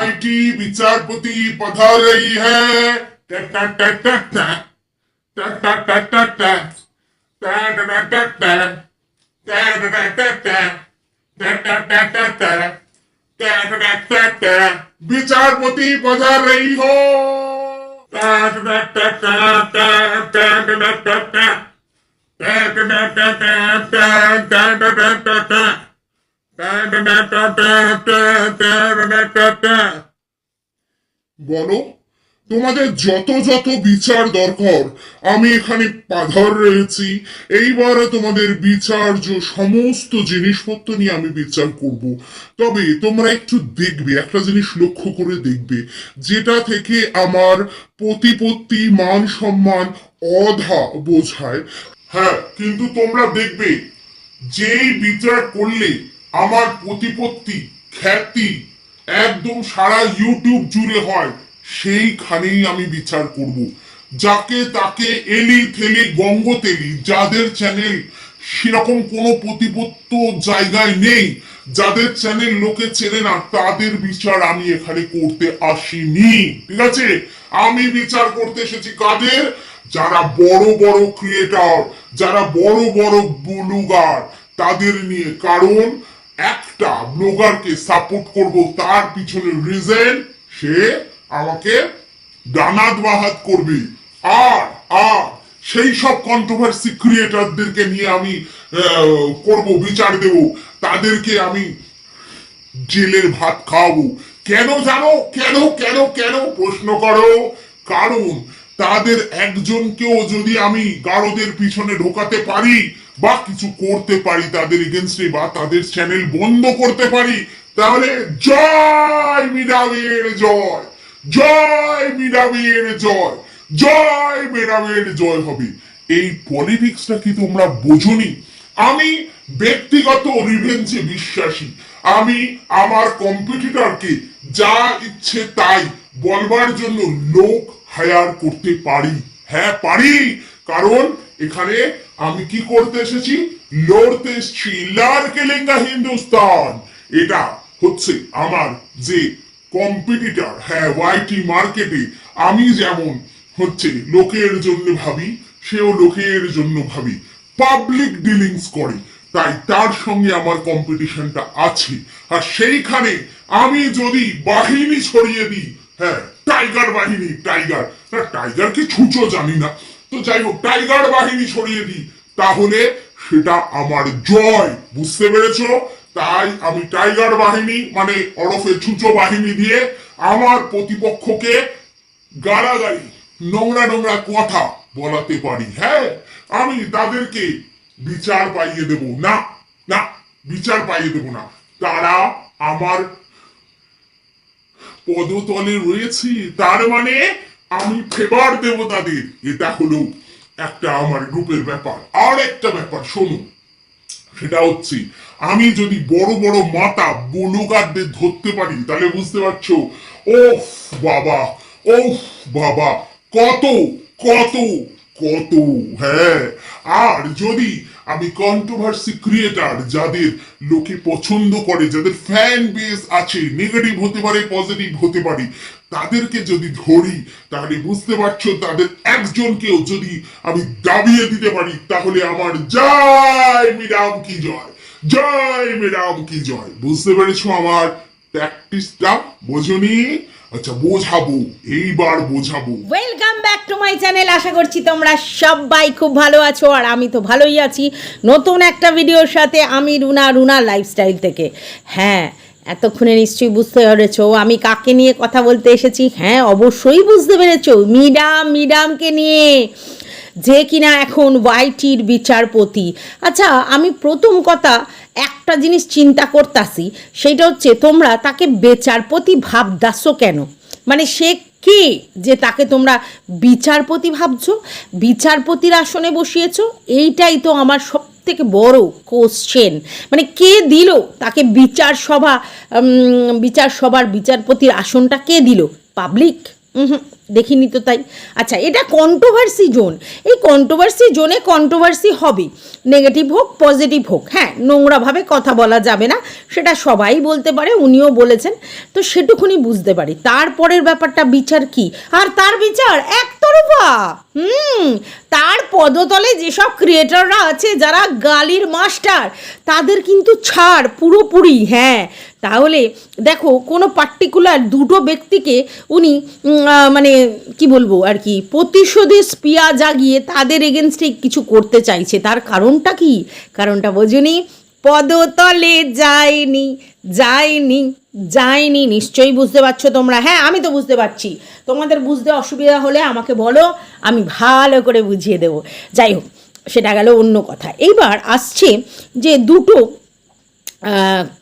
IT विचारपति पधार रही है विचारपति पधार रही हो বলো, তোমাদের যত যত বিচার দরকার, আমি এখানে পাধার রয়েছি। এইবারে তোমাদের বিচার্য সমস্ত জিনিসপত্র নিয়ে আমি বিচার করব, তবে তোমরা একটু দেখবে, একটা জিনিস লক্ষ্য করে দেখবে, যেটা থেকে আমার প্রতিপত্তি, মান সম্মান অধা বোঝায়। হ্যাঁ কিন্তু তোমরা দেখবে, যেই বিচার করলে আমার প্রতিপত্তি, খ্যাতি একদম সারা ইউটিউব জুড়ে হয়, সেইখানেই আমি বিচার করব। যাকে তাকে এলি থেলি গঙ্গতেলি যাদের চ্যানেল সেরকম কোনো প্রতিপত্ত জায়গায় নেই, যাদের চ্যানেল লোকে চেনে না, তাদের বিচার আমি এখানে করতে আসিনি। ঠিক আছে? আমি বিচার করতে এসেছি কাদের? যারা বড় বড় ক্রিয়েটর যারা বড় বড় ব্লগার তাদের নিয়ে। কারণ একটা ব্লগারকে সাপোর্ট করব, তার পিছনে রিজন সে আমাকে ডানাত বাহাত করবে। আর আর সেই সব কন্ট্রোভার্সি ক্রিয়েটরদেরকে নিয়ে আমি করব, বিচার দেব। তাদেরকে আমি জেলের ভাত খাওয়াবো। কেন জানো? কেন কেন কেন? প্রশ্ন করো। কারণ তাদের একজনকেও যদি আমি গারদের পিছনে ঢোকাতে পারি বা কিছু করতে পারি তাদের এগেনস্টে বা তাদের চ্যানেল বন্ধ করতে পারি, তাহলে জয় মিরাবের জয় জয় মিরাবের জয় জয় মিরাবের জয় হবে। এই পলিটিক্সটা কি তোমরা বোঝনি? আমি ব্যক্তিগত রিভেঞ্জে বিশ্বাসী। আমি আমার কম্পিটিটরকে যা ইচ্ছে তাই বলবার জন্য লোক হায়ার করতে পারি। হ্যাঁ পারি। কারণ এখানে আমি কি করতে এসেছি? লড়তে এসেছি। লারকেলেঙ্গা হিন্দুস্তান। এটা হচ্ছে আমার যে কম্পিটিটর হ্যাঁ ওয়াইটি মার্কেটে আমি যেমন হচ্ছে লোকের জন্য ভাবি, সেও লোকের জন্য ভাবি। পাবলিক ডিলিংস করে। তাই তার সঙ্গে আমার কম্পিটিশনটা আছে। আর সেইখানে আমি যদি বাহিনী ছড়িয়ে দিই হ্যাঁ টাইগার বাহিনী টাইগার টাইগার কি ছুঁচো জানি না। তো যাই হোক টাইগার বাহিনী ছড়িয়ে দিই। তাহলে সেটা আমার জয়। বুঝতে পেরেছ? তাই আমি টাইগার বাহিনী মানে ওরফে ছুঁচো বাহিনী দিয়ে আমার প্রতিপক্ষকে গালাগালি, নোংরা নোংরা কথা বলাতে পারি। হ্যাঁ আমি তাদেরকে বিচার পাইয়ে দেব। না না, বিচার পাইয়ে দেব না। তারা আমার পদতলে রয়েছি, তার মানে আমি ফেভার দেব তাদের এটা হলো একটা আমার গ্রুপের ব্যাপার। আর একটা ব্যাপার, শোনো, সেটা হচ্ছে, আমি যদি বড় বড় মাতা বলুগারদের ধরতে পারি, তাহলে বুঝতে পারছ ও বাবা ও বাবা, কত কত কত হ্যাঁ আর যদি আমি কন্ট্রোভার্সি ক্রিয়েটার যাদের লোকে পছন্দ করে, যাদের ফ্যান বেস আছে নেগেটিভ হতে পারে পজিটিভ হতে পারে, তাদেরকে যদি ধরি, তাহলে বুঝতে পারছ তাদের একজনকেও যদি আমি দাবিয়ে দিতে পারি, তাহলে আমার জয় মিরাম কি জয়? জয় মিরাম কি জয়? বুঝতে পেরেছ আমার প্র্যাকটিসটা বোঝনি? আচ্ছা বোঝাবো, এইবার বোঝাবো। Welcome back to my channel আশা করছি তোমরা সবাই খুব ভালো আছো আর আমি তো ভালোই আছি। নতুন একটা ভিডিওর সাথে আমি রুনা রুনা লাইফস্টাইল থেকে। হ্যাঁ এতক্ষণে নিশ্চয়ই বুঝতে পেরেছ আমি কাকে নিয়ে কথা বলতে এসেছি। হ্যাঁ অবশ্যই বুঝতে পেরেছ। মিডাম, মিডামকে নিয়ে। যে কিনা এখন ওয়াইটির বিচারপতি। আচ্ছা আমি প্রথম কথা একটা জিনিস চিন্তা করতাছি, সেটা হচ্ছে তোমরা তাকে বিচারপতি ভাবদাসো কেন? মানে সে কে যে তাকে তোমরা বিচারপতি ভাবছ? বিচারপতির আসনে বসিয়েছো? এইটাই তো আমার সব থেকে বড় কোশ্চেন মানে কে দিল তাকে বিচার সভা বিচার সভার বিচারপতির আসনটা কে দিল? পাবলিক দেখিনি তো তাই। আচ্ছা এটা কন্ট্রোভার্সি জোন এই কন্ট্রোভার্সি জোনে কন্ট্রোভার্সি হবে নেগেটিভ হোক পজিটিভ হোক। হ্যাঁ নোংরাভাবে কথা বলা যাবে না। সেটা সবাই বলতে পারে, উনিও বলেছেন। তো সেটুকুনি বুঝতে পারি। তারপরের ব্যাপারটা বিচার কি? আর তার বিচার একতরফা। হুম, তার পদতলে যেসব ক্রিয়েটাররা আছে, যারা গালির মাস্টার তাদের কিন্তু ছাড় পুরোপুরি হ্যাঁ। তাহলে দেখো, কোনো পার্টিকুলার দুটো ব্যক্তিকে উনি মানে কি বলব আর কি, প্রতিশোধে স্পিয়া জাগিয়ে তাদের এগেনস্টে কিছু করতে চাইছে। তার কারণটা কি? কারণটা বোঝনি পদতলে যায়নি যায়নি যায়নি। নিশ্চয়ই বুঝতে পারছ তোমরা। হ্যাঁ আমি তো বুঝতে পারছি। তোমাদের বুঝতে অসুবিধা হলে আমাকে বলো, আমি ভালো করে বুঝিয়ে দেবো। যাই হোক, সেটা গেল অন্য কথা। এইবার আসছে যে দুটো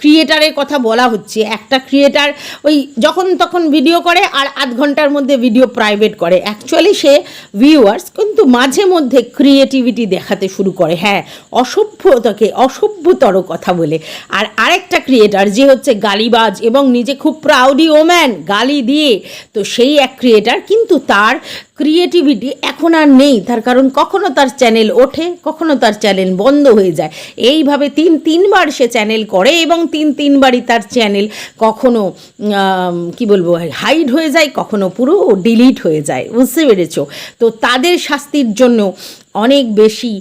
ক্রিয়েটারের কথা বলা হচ্ছে। একটা ক্রিয়েটার ওই যখন তখন ভিডিও করে আর আধ ঘণ্টার মধ্যে ভিডিও প্রাইভেট করে। অ্যাকচুয়ালি সে ভিউয়ার্স কিন্তু মাঝে মধ্যে ক্রিয়েটিভিটি দেখাতে শুরু করে। হ্যাঁ অসভ্যতাকে অসভ্যতর কথা বলে। আর আরেকটা ক্রিয়েটার যে হচ্ছে গালিবাজ এবং নিজে খুব প্রাউডি ওম্যান গালি দিয়ে। তো সেই এক ক্রিয়েটার কিন্তু তার ক্রিয়েটিভিটি এখন আর নেই। তার কারণ কখনো তার চ্যানেল ওঠে, কখনো তার চ্যানেল বন্ধ হয়ে যায়। এইভাবে তিন, তিনবার সে চ্যানেল করে এবং তিন, তিনবারই তার চ্যানেল কখনো কি বলব হাইড হয়ে যায়, কখনো পুরো ডিলিট হয়ে যায়। বুঝতে পেরেছ? তো তাদের শাস্তির জন্য অনেক বেশি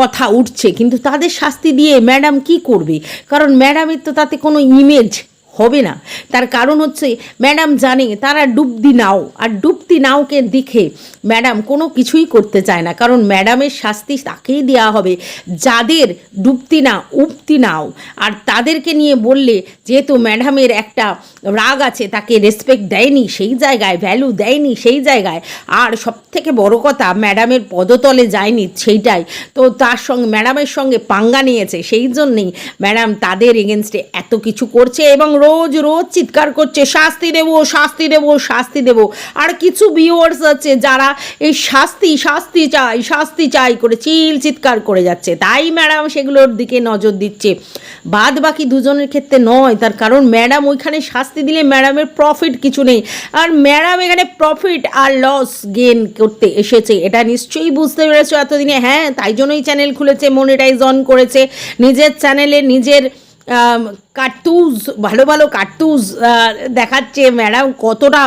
কথা উঠছে। কিন্তু তাদের শাস্তি দিয়ে ম্যাডাম কি করবে? কারণ ম্যাডামের তো তাতে কোনো ইমেজ হবে না। তার কারণ হচ্ছে, ম্যাডাম জানে, তারা ডুবতি নাও, আর ডুবতি নাওকে দেখে ম্যাডাম কোনো কিছুই করতে চায় না। কারণ ম্যাডামের শাস্তি তাকেই দেওয়া হবে। যাদের ডুবতি না উঠতি নাও। আর তাদেরকে নিয়ে বললে, যেহেতু ম্যাডামের একটা রাগ আছে, তাকে রেসপেক্ট দেয়নি, সেই জায়গায় ভ্যালু দেয়নি, সেই জায়গায়। আর সব থেকে বড় কথা, ম্যাডামের পদতলে যায়নি, সেইটাই। তো তার সঙ্গে, ম্যাডামের সঙ্গে পাঙ্গা নিয়েছে, সেই জন্যেই ম্যাডাম তাদের এগেনস্টে এত কিছু করছে এবং রোজ রোজ চিৎকার করছে, শাস্তি দেবো শাস্তি দেবো, শাস্তি দেব। আর কিছু ভিউয়ার্স আছে যারা এই শাস্তি শাস্তি চাই শাস্তি চাই করে চিল চিৎকার করে যাচ্ছে। তাই ম্যাডাম সেগুলোর দিকে নজর দিচ্ছে। বাদ বাকি দুজনের ক্ষেত্রে নয়, তার কারণ ম্যাডাম ওইখানে শাস্তি দিলে ম্যাডামের প্রফিট কিছু নেই। আর ম্যাডাম এখানে প্রফিট আর লস গেন করতে এসেছে, এটা নিশ্চয়ই বুঝতে পেরেছ এতদিনে। হ্যাঁ তাই জন্যই চ্যানেল খুলেছে মনিটাইজ অন করেছে। নিজের চ্যানেলে নিজের কার্তুজ ভালো ভালো কার্তুজ দেখাচ্ছে। ম্যাডাম কতটা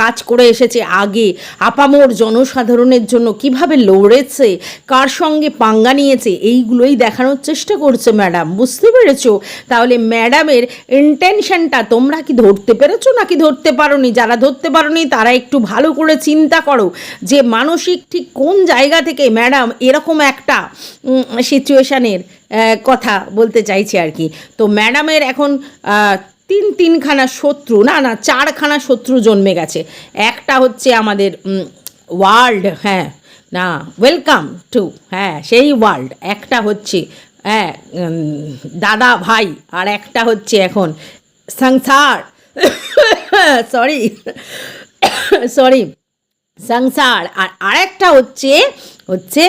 কাজ করে এসেছে আগে। আপামোর জনসাধারণের জন্য কীভাবে লড়েছে, কার সঙ্গে পাঙ্গা নিয়েছে, এইগুলোই দেখানোর চেষ্টা করছে ম্যাডাম বুঝতে পেরেছ? তাহলে ম্যাডামের ইন্টেনশনটা তোমরা কি ধরতে পেরেছ নাকি ধরতে পারোনি? যারা ধরতে পারোনি, তারা একটু ভালো করে চিন্তা করো যে মানসিক ঠিক কোন জায়গা থেকে ম্যাডাম এরকম একটা সিচুয়েশানের কথা বলতে চাইছি আর কি। তো ম্যাডামের এখন তিন, তিনখানা শত্রু, না না, চারখানা শত্রু জন্মে গেছে। একটা হচ্ছে আমাদের ওয়ার্ল্ড হ্যাঁ না, ওয়েলকাম টু হ্যাঁ সেই ওয়ার্ল্ড। একটা হচ্ছে হ্যাঁ দাদা ভাই, আর একটা হচ্ছে এখন সংসার। সরি সরি, সংসার। আর আরেকটা হচ্ছে হচ্ছে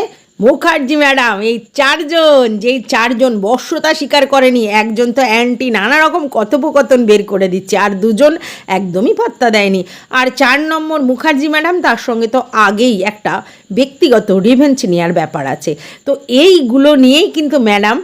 মুখার্জি ম্যাডাম, এই চারজন, যেই চারজন বর্ষতা স্বীকার করেনি, একজন তো অ্যান্টি নানা রকম কথোপকথন বের করে দিচ্ছে, আর দুজন একদমই পাত্তা দেয়নি। আর চার নম্বর মুখার্জি ম্যাডাম, তার সঙ্গে তো আগেই একটা ব্যক্তিগত রিভেঞ্চ নেওয়ার ব্যাপার আছে। তো এইগুলো নিয়েই কিন্তু ম্যাডাম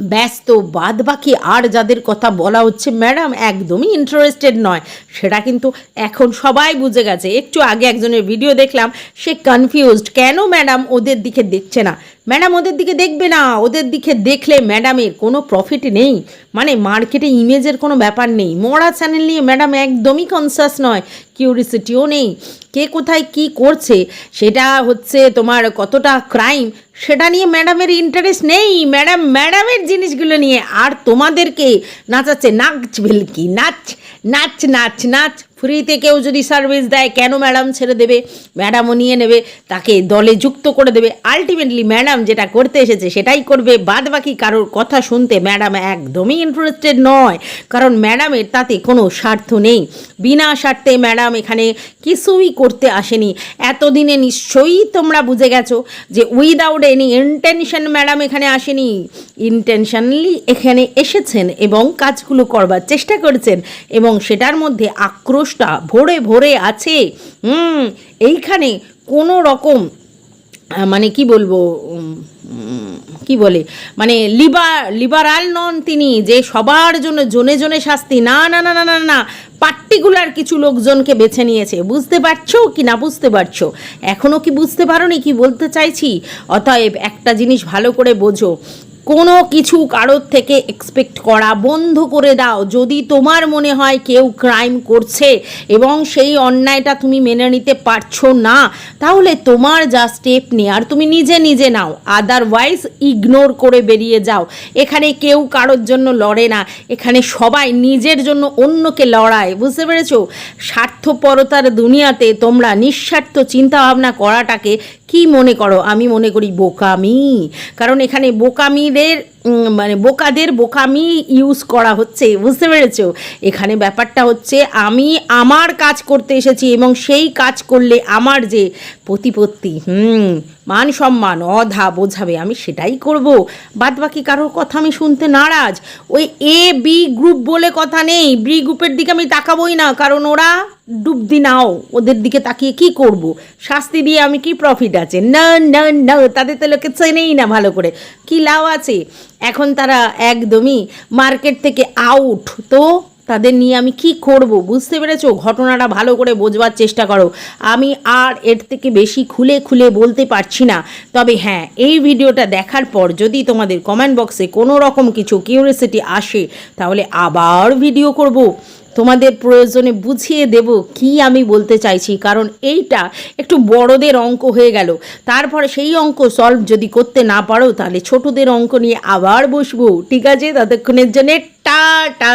ব্যস্ত বাদ বাকি আর যাদের কথা বলা হচ্ছে, ম্যাডাম একদমই ইন্টারেস্টেড নয়। সেটা কিন্তু এখন সবাই বুঝে গেছে। একটু আগে একজনের ভিডিও দেখলাম, সে কনফিউজড কেন ম্যাডাম ওদের দিকে দেখছে না? ম্যাডাম ওদের দিকে দেখবে না। ওদের দিকে দেখলে ম্যাডামের কোনো প্রফিট নেই। মানে মার্কেটে ইমেজের কোনো ব্যাপার নেই। মরা চ্যানেল নিয়ে ম্যাডাম একদমই কনসাস নয়। কিউরিসিটিও নেই। কে কোথায় কি করছে? সেটা হচ্ছে তোমার কতটা ক্রাইম সেটা নিয়ে ম্যাডামের ইন্টারেস্ট নেই। ম্যাডাম, ম্যাডামের জিনিসগুলো নিয়ে আর তোমাদেরকে নাচাচ্ছে। নাচ ভেলকি নাচ নাচ নাচ নাচ। ফ্রিতে কেউ যদি সার্ভিস দেয়, কেন ম্যাডাম ছেড়ে দেবে? ম্যাডামও নিয়ে নেবে, তাকে দলে যুক্ত করে দেবে। আলটিমেটলি ম্যাডাম যেটা করতে এসেছে, সেটাই করবে। বাদ বাকি কারোর কথা শুনতে ম্যাডাম একদমই ইন্টারেস্টেড নয়। কারণ ম্যাডামের তাতে কোনো স্বার্থ নেই। বিনা স্বার্থে ম্যাডাম এখানে কিছুই করতে আসেনি। এতদিনে নিশ্চয়ই তোমরা বুঝে গেছো যে উইদাউট এনি ইন্টেনশন ম্যাডাম এখানে আসেনি। ইন্টেনশনালি এখানে এসেছেন এবং কাজগুলো করবার চেষ্টা করেছেন এবং সেটার মধ্যে আক্রোশ মানুষটা ভরে ভরে আছে। হুম, এইখানে কোনো রকম মানে কি বলব কি বলে মানে লিবার লিবারাল নন তিনি, যে সবার জন্য জনে জনে শাস্তি। না না না না না না, পার্টিকুলার কিছু লোকজনকে বেছে নিয়েছে। বুঝতে পারছ কি না বুঝতে পারছ? এখনও কি বুঝতে পারোনি কি বলতে চাইছি? অতএব একটা জিনিস ভালো করে বোঝো। কোনো কিছু কারোর থেকে এক্সপেক্ট করা বন্ধ করে দাও। যদি তোমার মনে হয় কেউ ক্রাইম করছে এবং সেই অন্যায়টা তুমি মেনে নিতে পারছ না, তাহলে তোমার যা স্টেপ নেওয়ার তুমি নিজে নিজে নাও। আদারওয়াইজ ইগনোর করে বেরিয়ে যাও। এখানে কেউ কারোর জন্য লড়ে না। এখানে সবাই নিজের জন্য অন্যকে লড়ায়। বুঝতে পেরেছ? স্বার্থপরতার দুনিয়াতে তোমরা নিঃস্বার্থ চিন্তাভাবনা করাটাকে কি মনে করো? আমি মনে করি বোকামি। কারণ এখানে বোকামিদের মানে বোকাদের বোকামি ইউজ করা হচ্ছে, বুঝতে পেরেছ? এখানে ব্যাপারটা হচ্ছে, আমি আমার কাজ করতে এসেছি এবং সেই কাজ করলে আমার যে প্রতিপত্তি, হুম, মান সম্মান, অধা বোঝাবে, আমি সেটাই করব। বাদ বাকি কারোর কথা আমি শুনতে নারাজ। ওই এ বি গ্রুপ বলে কথা নেই বি গ্রুপের দিকে আমি তাকাবই না, কারণ ওরা ডুবদি নাও, ওদের দিকে তাকিয়ে কি করব? শাস্তি দিয়ে আমি কি প্রফিট আছে? না না না, তাদের তো লোকে চেনেই না ভালো করে। কি লাভ আছে? এখন তারা একদমই মার্কেট থেকে আউট তো তাদের নিয়ে আমি কি করব? বুঝতে পেরেছ? ঘটনাটা ভালো করে বোঝবার চেষ্টা করো। আমি আর এর থেকে বেশি খুলে খুলে বলতে পারছি না। তবে হ্যাঁ এই ভিডিওটা দেখার পর যদি তোমাদের কমেন্ট বক্সে কোনো রকম কিছু কিউরিয়াসিটি আসে, তাহলে আবার ভিডিও করব। তোমাদের প্রয়োজনে বুঝিয়ে দেব কি আমি বলতে চাইছি, কারণ এইটা একটু বড়দের অঙ্ক হয়ে গেল। তারপরে সেই অঙ্ক সলভ যদি করতে না পারো, তাহলে ছোটদের অঙ্ক নিয়ে আবার বসবো। ঠিক আছে, ততক্ষণের জন্য টাটা।